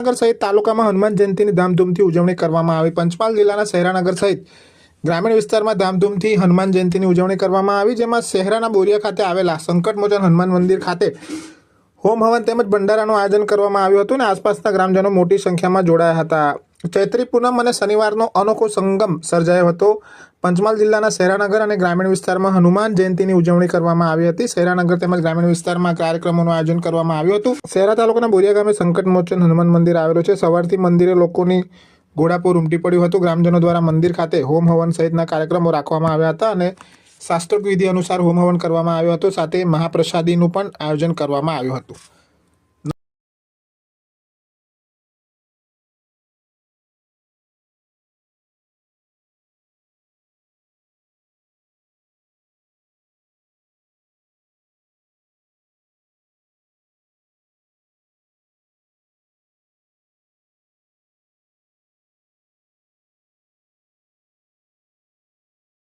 નગર સહિત તાલુકામાં હનુમાન જયંતિની ધામધૂમથી ઉજવણી કરવામાં આવી. પંચમહાલ જિલ્લાના શહેરાનગર સહિત ગ્રામીણ વિસ્તારમાં ધામધૂમથી હનુમાન જયંતિની ઉજવણી કરવામાં આવી, જેમાં શહેરાના બોરિયા ખાતે આવેલા સંકટમોચન હનુમાન મંદિર ખાતે હોમ હવન તેમજ ભંડારાનું આયોજન કરવામાં આવ્યું હતું અને આસપાસના ગ્રામજનો મોટી સંખ્યામાં જોડાયા હતા. ચૈત્રી પૂનમ અને શનિવારનો અનોખો સંગમ સર્જાયો હતો. પંચમહાલ જિલ્લાના શહેરાનગર અને ગ્રામીણ વિસ્તારમાં હનુમાન જયંતિની ઉજવણી કરવામાં આવી હતી. શહેરાનગર તેમજ ગ્રામીણ વિસ્તારમાં કાર્યક્રમોનું આયોજન કરવામાં આવ્યું હતું. શહેરા તાલુકાના બોરિયા ગામે સંકટમોચન હનુમાન મંદિર આવેલું છે. સવારથી મંદિરે લોકોની ઘોડાપુર ઉમટી પડ્યું હતું. ગ્રામજનો દ્વારા મંદિર ખાતે હોમ હવન સહિતના કાર્યક્રમો રાખવામાં આવ્યા હતા અને શાસ્ત્રોક વિધિ અનુસાર હોમ હવન કરવામાં આવ્યો હતો. સાથે મહાપ્રસાદીનું પણ આયોજન કરવામાં આવ્યું હતું.